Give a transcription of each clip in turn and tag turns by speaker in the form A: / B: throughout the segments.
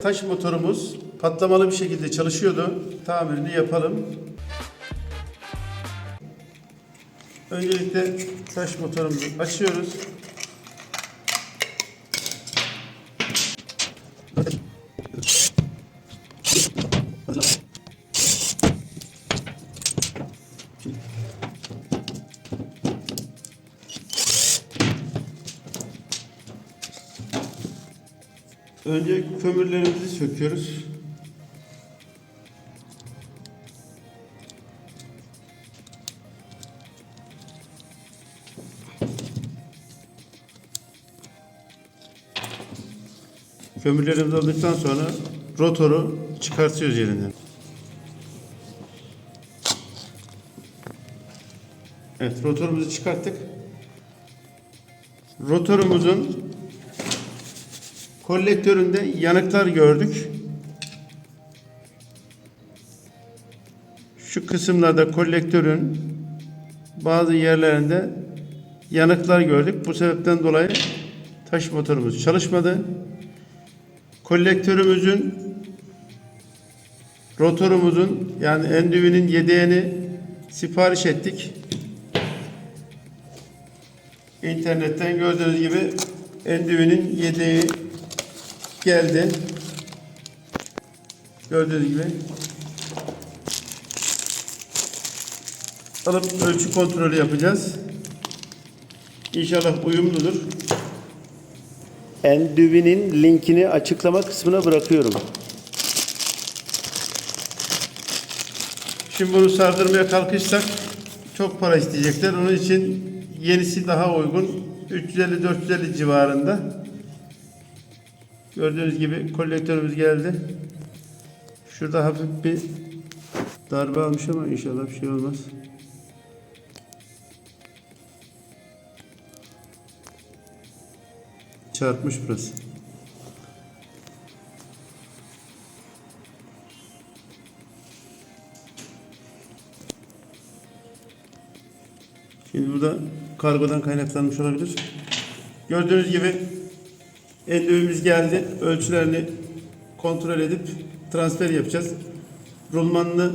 A: Taş motorumuz patlamalı bir şekilde çalışıyordu. Tamirini yapalım. Öncelikle taş motorumuzu açıyoruz. Önce kömürlerimizi söküyoruz. Kömürlerimizi aldıktan sonra rotoru çıkartıyoruz yerinden. Evet, rotorumuzu çıkarttık. Rotorumuzun kolektöründe yanıklar gördük. Şu kısımlarda kolektörün bazı yerlerinde yanıklar gördük. Bu sebepten dolayı taş motorumuz çalışmadı. Kolektörümüzün rotorumuzun yani endüvinin yedeğini sipariş ettik. İnternetten gördüğünüz gibi endüvinin yedeği geldi. Gördüğünüz gibi. Alıp ölçü kontrolü yapacağız. İnşallah uyumludur.
B: Endüvinin linkini açıklama kısmına bırakıyorum.
A: Şimdi bunu sardırmaya kalkışsak çok para isteyecekler. Onun için yenisi daha uygun. 350-450 civarında. Gördüğünüz gibi kolektörümüz geldi. Şurada hafif bir darbe almış ama inşallah bir şey olmaz. Çarpmış burası. Şimdi burada kargodan kaynaklanmış olabilir. Gördüğünüz gibi endüvimiz geldi. Ölçülerini kontrol edip transfer yapacağız. Rulmanını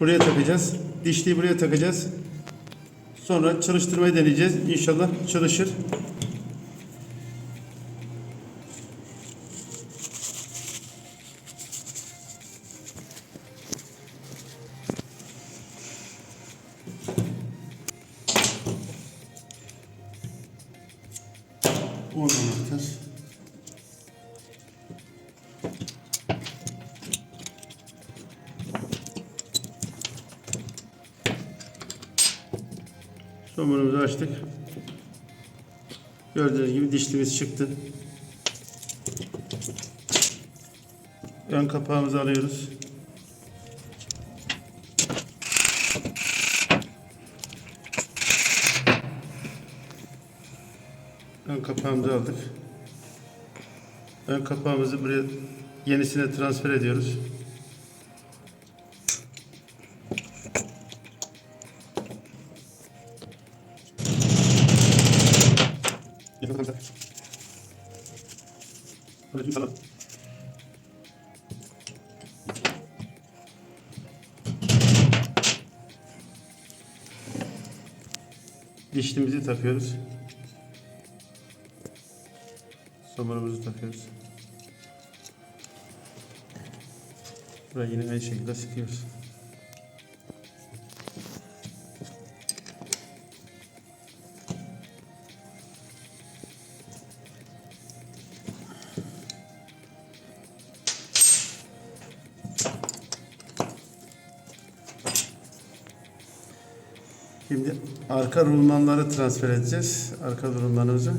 A: buraya takacağız. Dişliği buraya takacağız. Sonra çalıştırmayı deneyeceğiz. İnşallah çalışır. On anahtar. Somunumuzu açtık. Gördüğünüz gibi dişlimiz çıktı. Ön kapağımızı alıyoruz. Kapağımızı aldık. Ön kapağımızı buraya yenisine transfer ediyoruz. Dişlimizi takıyoruz. Somunumuzu takıyoruz. Buraya yine aynı şekilde sıkıyoruz. Şimdi arka rulmanları transfer edeceğiz. Arka rulmanımızı.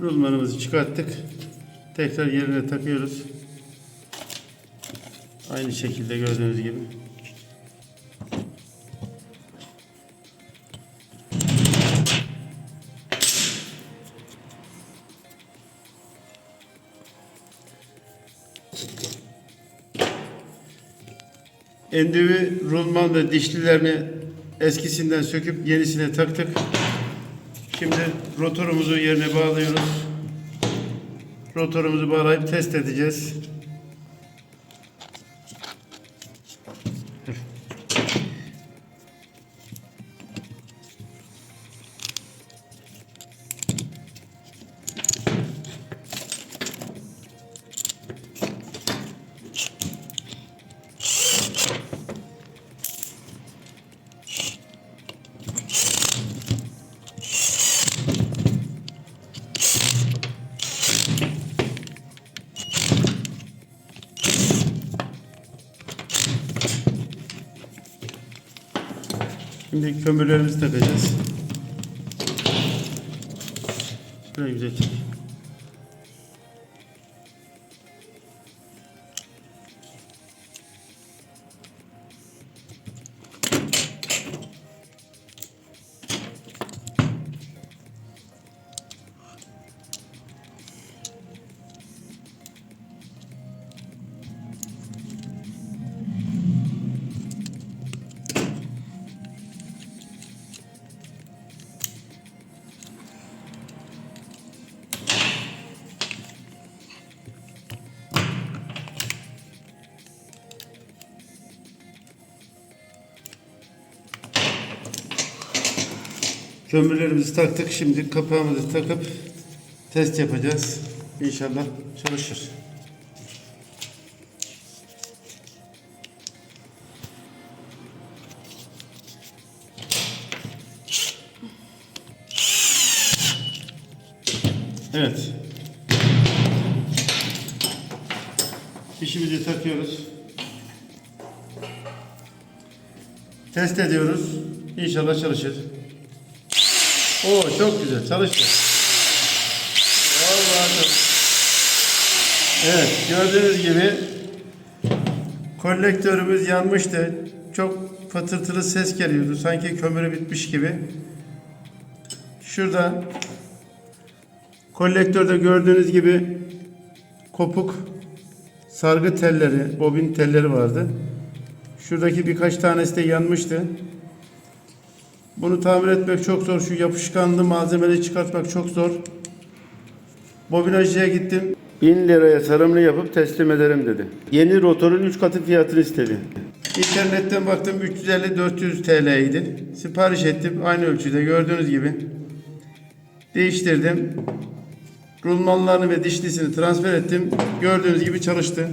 A: rulmanımızı çıkarttık. Tekrar yerine takıyoruz. Aynı şekilde gördüğünüz gibi. Endüvi, rulman ve dişlilerini eskisinden söküp yenisine taktık. Şimdi rotorumuzu yerine bağlıyoruz. Rotorumuzu bağlayıp test edeceğiz. Şimdi kömürlerimizi takacağız. Şuraya güzel çek. Kömürlerimizi taktık. Şimdi kapağımızı takıp test yapacağız. İnşallah çalışır. Evet. Fişimizi takıyoruz. Test ediyoruz. İnşallah çalışır. Oo çok güzel çalıştı. Vallahi. Evet gördüğünüz gibi kolektörümüz yanmıştı. Çok patırtılı ses geliyordu. Sanki kömürü bitmiş gibi. Şurada kolektörde gördüğünüz gibi kopuk sargı telleri, bobin telleri vardı. Şuradaki birkaç tanesi de yanmıştı. Bunu tamir etmek çok zor. Şu yapışkanlı malzemeleri çıkartmak çok zor. Bobinajcıya gittim. 1000 liraya sarımını yapıp teslim ederim dedi. Yeni rotorun 3 katı fiyatını istedi. İnternetten baktım 350-400 TL idi. Sipariş ettim aynı ölçüde gördüğünüz gibi. Değiştirdim. Rulmanlarını ve dişlisini transfer ettim. Gördüğünüz gibi çalıştı.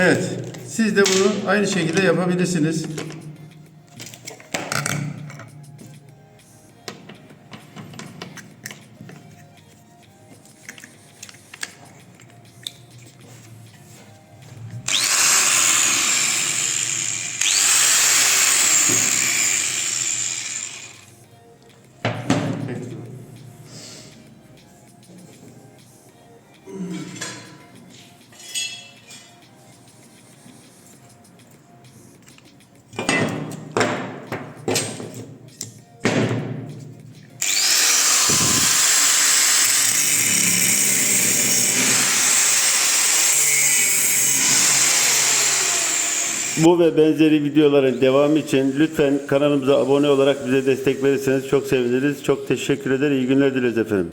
A: Evet. Siz de bunu aynı şekilde yapabilirsiniz. Bu ve benzeri videoların devamı için lütfen kanalımıza abone olarak bize destek verirseniz çok seviniriz. Çok teşekkür eder. İyi günler dileriz efendim.